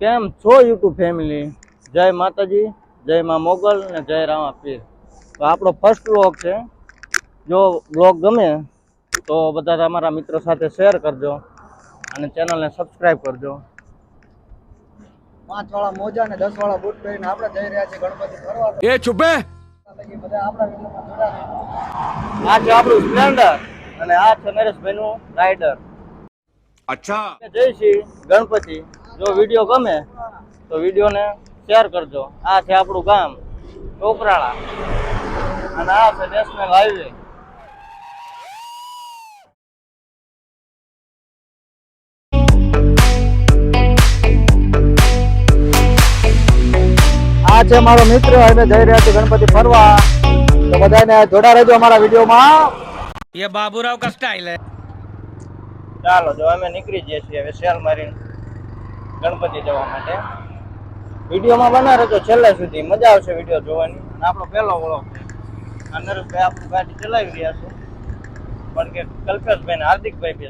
કેમ છો YouTube family? જય માતાજી જય માં મોગલ ને જય રામા પીર. તો આપણો ફર્સ્ટ બ્લોગ છે. જો બ્લોગ ગમે તો બધા તમારા મિત્રો સાથે શેર કરજો અને ચેનલને સબસ્ક્રાઈબ કરજો. પાંચ વાળા મોજા ને દસ વાળા બૂટ પહેરીને આપણે જઈ રહ્યા છીએ ગણપતિ ફરવા. એ ચૂપે બધા આપણા વિડીયોમાં આ છે આપણું સ્પ્લેન્ડર અને આ છે નરેશભાઈનું રાઇડર અચ્છા. જય શ્રી ગણપતિ જો વીડિયો ગમે તો વિડીયોને શેર કરજો. આ છે આપણું ગામ ટોકરાળા અને આ છે નેશનલ હાઈવે આ છે મારો મિત્ર અમે જઈ રહ્યા છીએ ગણપતિ ફરવા. તો બધાને જોડા રહેજો અમારા વિડીયોમાં. એ બાબુરાવ કા ચાલો જો અમે નીકળી જઈએ છીએ હવે શેર મારીને. ગણપતિ જવા માટે. વિડીયોમાં બના રહેજો છેલ્લે સુધી મજા આવશે વીડિયો જોવાની. અને આપણો પહેલો વ્લોગ છે. આ નરેશભાઈ આપણું ગાડી ચલાવી રહ્યા છે. પણ કે કલ્પેશભાઈ ને હાર્દિકભાઈ બે.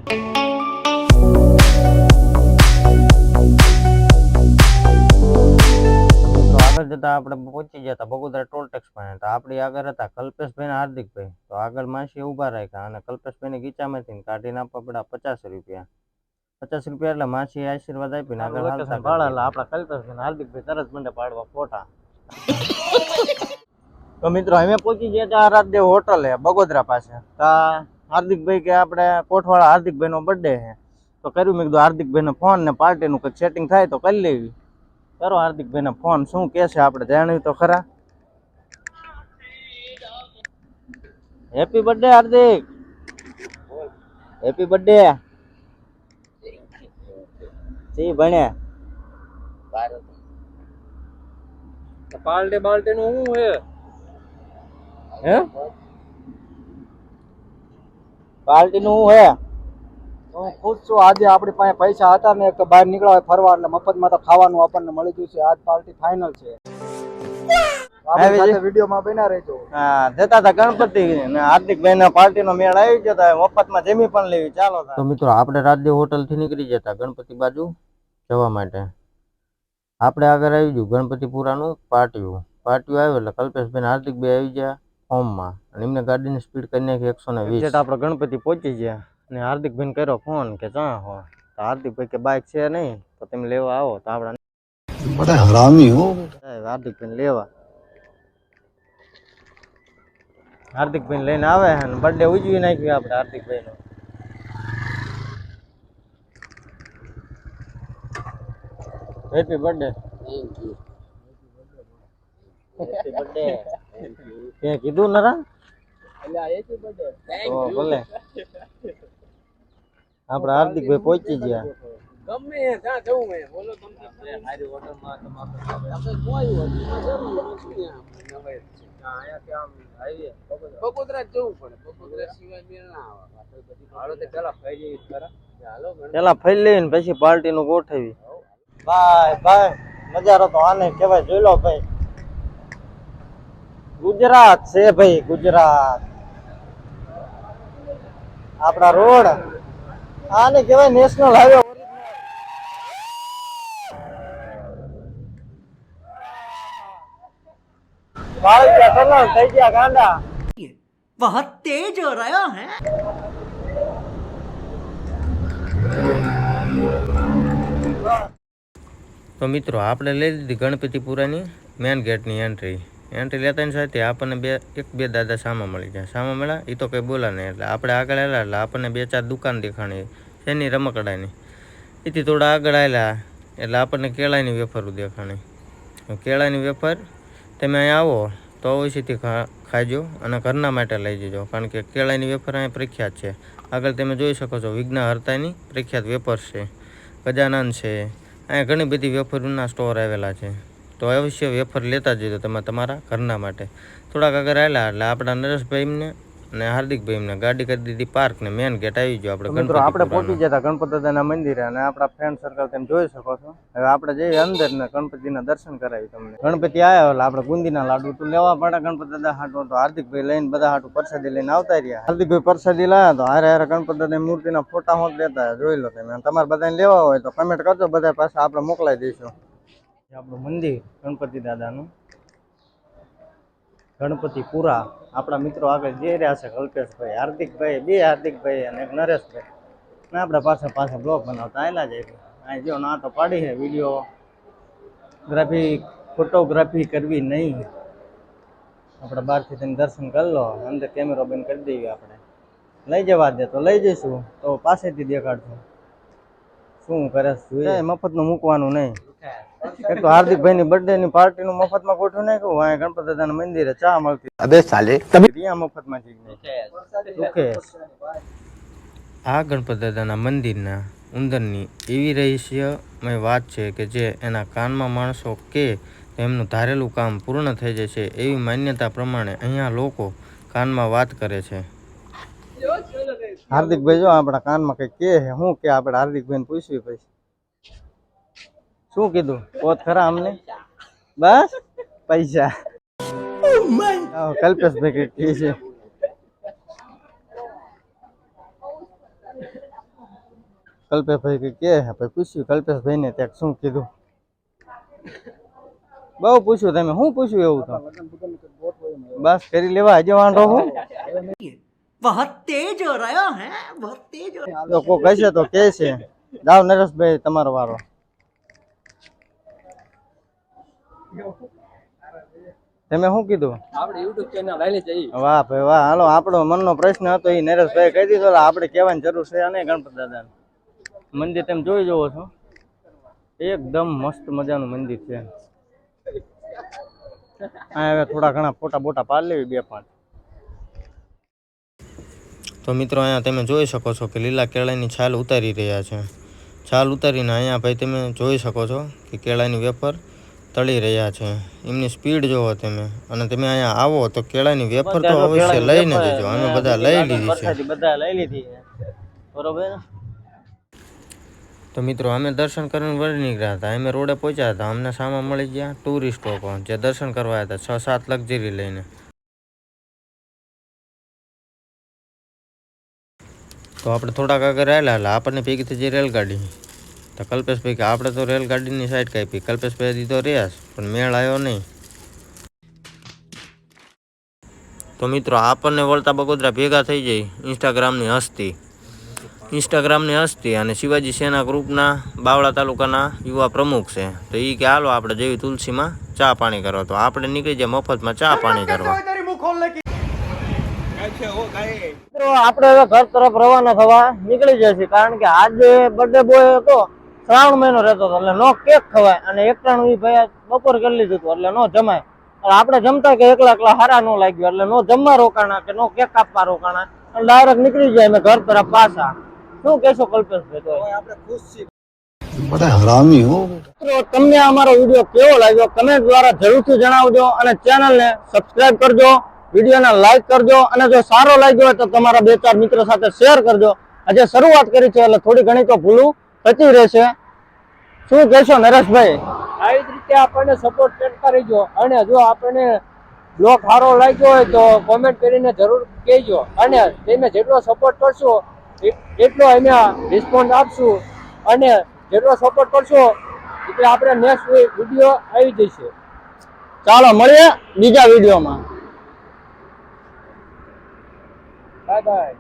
આગળ જતા આપણે પહોંચી હતા બગોદરા ટોલ ટેક્સ પાસે. તો આપણી આગળ હતા કલ્પેશભાઈ ને હાર્દિકભાઈ. તો આગળ માસી ઊભા રાખ્યા અને કલ્પેશભાઈ ને ગીચામાંથી કાઢીને આપવા પડ્યા પચાસ રૂપિયા. પચાસ રૂપિયા એટલે માસી આશીર્વાદ આપીને આગળ હાલતા પાડેલા આપણા કલ્પેશભાઈ ને હાર્દિકભાઈ તરત મને પાડવા ફોટા. તો મિત્રો અમે પહોંચી ગયા ત્યાં આરાધ્ય હોટલ હે બગોદરા પાસે. તો હાર્દિકભાઈ કે આપણે કોઠવાળા હાર્દિકભાઈ નો બર્થડે છે. તો કર્યું મેં કીધું હાર્દિકભાઈ ને ફોન ને પાર્ટીનું કંઈક સેટિંગ થાય તો કરી લેવી. કરો હાર્દિકભાઈ ને ફોન શું કે છે આપણે જાણ્યું તો ખરા? Happy birthday Hardik. Happy birthday C ભણ્યા પાલટી નું હે હું? ખુશ છું. આજે આપણી પાસે પૈસા હતા ને કે બહાર નીકળ્યા ફરવા એટલે મફતમાં તો ખાવાનું આપણને મળી ગયું છે. આજ પાર્ટી ફાઇનલ છે. આપણી સાથે વિડીયોમાં બના ગણપતિ ને હાર્દિક પાર્ટી નો મેળ આવી ગયો મફતમાં જમી પણ લેવી. ચાલો મિત્રો આપડે રાજ્ય હોટલથી નીકળી જતા ગણપતિ બાજુ. જવા માટે આપણે આગળ આવી ગયું ગણપતિપુરાનું પાટિયું પાટિયું આવ્યું એટલે કલ્પેશભાઈ ને હાર્દિકભાઈ આવી ગયા ફોર્મમાં અને એમને ગાડીની સ્પીડ કરી નાખી એકસો ને વીસ આપણે ગણપતિ પહોંચી ગયા અને હાર્દિકભાઈને કર્યો ફોન કે ચા હો તો હાર્દિકભાઈ કે બાઇક છે નહીં તો તમે લેવા આવો તો આપણે बड़ा हरामी हो હાર્દિકભાઈ લેવા હાર્દિકભાઈ લઈને આવે અને બર્થડે ઉજવી નાખ્યું આપણે હાર્દિકભાઈ નો હેપી બર્થડે હેપી બર્થડે તે કીધું નરા? તો ભલે. આપણે હાર્દિકભાઈ પહોંચી ગયા. ગમે ત્યાં જવું હે બોલો તમને મારી હોટલમાં તમારે બકોદરા જવું પડે. બકોદરા સિવાય મેળ ના આવે. હાલો તે પેલા પેલા ફરી લઈને પછી પાર્ટી નું ગોઠવી ભાઈ ભાઈ નજારો તો આને કહેવાય જોઈ લો ભાઈ ગુજરાત છે ભાઈ ગુજરાત આપણા રોડ આને કહેવાય નેશનલ હાઈવે બાળક ટનલ થઈ ગયા ગાંડા बहुत तेज हो रहा है તો મિત્રો, આપણે લઈ લીધી ગણપતિપુરાની મેન ગેટની એન્ટ્રી એન્ટ્રી લેતાની સાથે આપણને બે, એક, બે દાદા સામા મળી ગયા. સામા મળ્યા એ તો કંઈ બોલા નહીં એટલે આપણે આગળ આવેલા એટલે આપણને બે, ચાર દુકાન દેખાણી. શેની રમકડાની. એથી થોડા આગળ આવેલા એટલે આપણને કેળાની વેફરું દેખાણી. કેળાની વેફર તમે અહીંયા આવો તો અવશ્યથી ખાજો અને ઘરના માટે લઈ જજો. કારણ કે કેળાની વેફર અહીંયા પ્રખ્યાત છે. આગળ તમે જોઈ શકો છો વિઘ્નહર્તાની પ્રખ્યાત વેફર છે. ગજાનંદ છે. અહીંયા ઘણી બધી વેફરના સ્ટોર આવેલા છે. તો અવશ્ય વેફર લેતા જજો તમે તમારા ઘરના માટે. થોડાક આગળ આવેલા એટલે આપણા નરેશભાઈને અને હાર્દિકભાઈ એમને ગાડી કરી દીધી પાર્ક ને મેન ગેટ આવી ગયો. આપણે મિત્રો આપણે પહોંચી હતા ગણપતિ દાદાના મંદિરે અને આપણા ફ્રેન્ડ સર્કલ તમે જોઈ શકો છો. હવે આપણે જઈએ અંદર ને ગણપતિના દર્શન કરાવી તમને. ગણપતિ આવ્યા એટલે આપણે બુંદીના લાડુ તો લેવા પડે ગણપતિ દાદા હાટું તો હાર્દિકભાઈ લઈને બધા હાટું પ્રસાદી લઈને આવતા રહ્યા. હાર્દિકભાઈ પ્રસાદી લાયા તો હારે હારે ગણપતિ દાદાની મૂર્તિના ફોટા હોત લેતા જોઈ લો તમે. તમારે બધાને લેવા હોય તો કમેન્ટ કરજો બધા પાસે આપણે મોકલાઈ દઈશું. આપણું મંદિર ગણપતિ દાદાનું. ગણપતિપુરા આપણા મિત્રો આગળ જઈ રહ્યા છે કલ્પેશભાઈ, હાર્દિકભાઈ, બે હાર્દિકભાઈ અને એક નરેશભાઈ. ને આપણે પાસે પાસે બ્લોગ બનાવતા આવેલા જ અહીં જો, ના તો પાડી છે વીડિયો. ગ્રાફી ફોટોગ્રાફી કરવી નહીં. આપણે બહારથી તેને દર્શન કરી લો, અંદર કેમેરો બંધ કરી દઈએ આપણે. લઈ જવા દે તો લઈ જઈશું, તો પાસેથી દેખાડશું. શું કરે મફતનું મૂકવાનું નહીં. એક તો હાર્દિકભાઈ ની બર્થડે ની પાર્ટી નું મફતમાં ગોઠવી નાખ્યું. વાય ગણપત દાદા ના મંદિરે ચા મળતી. અબે સાલે તમે ત્યાં મફતમાં જીત ઓકે આ ગણપત દાદાના મંદિરના ઉંદરની એવી રહસ્યમય વાત છે કે જે એના કાનમાં માણસો કે એમનું ધારેલું કામ પૂર્ણ થઈ જાય છે એવી માન્યતા પ્રમાણે અહીંયા લોકો કાનમાં વાત કરે છે. હાર્દિકભાઈ જો આપણા કાનમાં કંઈક કે હું કે આપણે હાર્દિકભાઈને પૂછવી પછી શું કીધું પોત ખરા અમને બસ પૈસા આવો, કલ્પેશભાઈ કઈક કહે છે કલ્પેશભાઈ કઈક કે છે પછી પૂછ્યું કલ્પેશભાઈને ત્યાં શું કીધું બહુ પૂછ્યું તમે શું પૂછ્યું એવું તો બસ કરી લેવા હજી વાંધો હું बहुत तेज हो रहा है बहुत तेज हो જો કોઈ કહેશે તો કે છે જાઓ નરેશભાઈ તમારો વારો તમે શું કીધું? આપણે YouTube ચેનલ લઈને જઈએ વાહ ભાઈ વાહ. હાલો આપણો મનનો પ્રશ્ન હતો એ નરેશભાઈ કહી દીધો આપણે કહેવાની જરૂર છે અને ગણપત દાદા મંદિર તમે જોઈ જુઓ છો. એકદમ મસ્ત મજાનું મંદિર છે. હવે થોડા ઘણા ફોટા બોટા પાડી લેવી બે પાંચ. તો મિત્રો અહીંયા તમે જોઈ શકો છો કે લીલા કેળાની છાલ ઉતારી રહ્યા છે. છાલ ઉતારીને અહીંયા ભાઈ તમે જોઈ શકો છો કે કેળાની વેફર તળી રહ્યા છે. એમની સ્પીડ જોવો તમે. અને તમે અહીંયા આવો તો કેળાની વેફર તો અવશ્ય લઈને જજો અમે બધા લઈ લીધી છે. બધા લઈ લીધી છે. બરોબર તો મિત્રો અમે દર્શન કરીને વળી નીકળ્યા હતા. અમે રોડે પહોંચ્યા હતા. અમને સામા મળી ગયા ટુરિસ્ટ લોકો જે દર્શન કરવા હતા. છ સાત લક્ઝરી લઈને. તો આપણે થોડાક આગળ આવેલા એટલે આપણને ભેગી થઈ જઈ રેલગાડી. તો કલ્પેશભાઈ કે આપણે તો રેલગાડીની સાઈડ કાપી. કલ્પેશભાઈ દીધો રહ્યા પણ મેળ આવ્યો નહીં. તો મિત્રો, આપણને વળતા બગોદરા ભેગા થઈ જાય ઇન્સ્ટાગ્રામની હસ્તી. ઇન્સ્ટાગ્રામની હસ્તી અને શિવાજી સેના ગ્રુપના બાવળા તાલુકાના યુવા પ્રમુખ છે. તો એ કે હાલો આપણે જેવી તુલસીમાં ચા પાણી કરવા. તો આપણે નીકળી જાય મફતમાં ચા પાણી કરવા. આપણે ઘર તરફ રવાના થવા નીકળી જશે કારણ કે આજે બર્થડે બોય હતો. શ્રાવણ મહિનો રહેતો હતો એટલે નો કેક ખવાય અને એકટાણું એ ભાઈ બપોર કરી લીધું હતું એટલે નો જમાય. એટલે આપણે જમતા કે એકલા એકલા હારા નો લાગ્યું એટલે નો જમવા રોકાણા કે નો કેક કાપવા રોકાણા અને ડાયરેક્ટ નીકળી જાય અમે ઘર તરફ પાછા. શું કહેશો કલ્પેશભાઈ તો આપણે ખુશ છીએ. તમને અમારો વીડિયો કેવો લાગ્યો? કમેન્ટ દ્વારા જરૂરથી જણાવજો અને ચેનલને સબસ્ક્રાઇબ કરજો વિડીયોને લાઈક કરજો અને જો સારો લાગ્યો હોય તો તમારા બે ચાર મિત્રો સાથે શેર કરજો. આજે શરૂઆત કરી છે એટલે થોડી ઘણી તો ભૂલું થતી રહેશે. શું કહેશો નરેશભાઈ? આવી જ રીતે આપણને સપોર્ટ કરતા રહેજો અને જો આપણને બ્લોગ સારો લાગ્યો હોય તો કોમેન્ટ કરીને જરૂર કહેજો. અને તમે જેટલો સપોર્ટ કરશો એટલો અમે રિસ્પોન્સ આપશું. અને જેટલો સપોર્ટ કરશો એટલે આપણે નેક્સ્ટ વીડિયો આવી જશે. ચાલો મળીએ બીજા વિડીયોમાં બાય બાય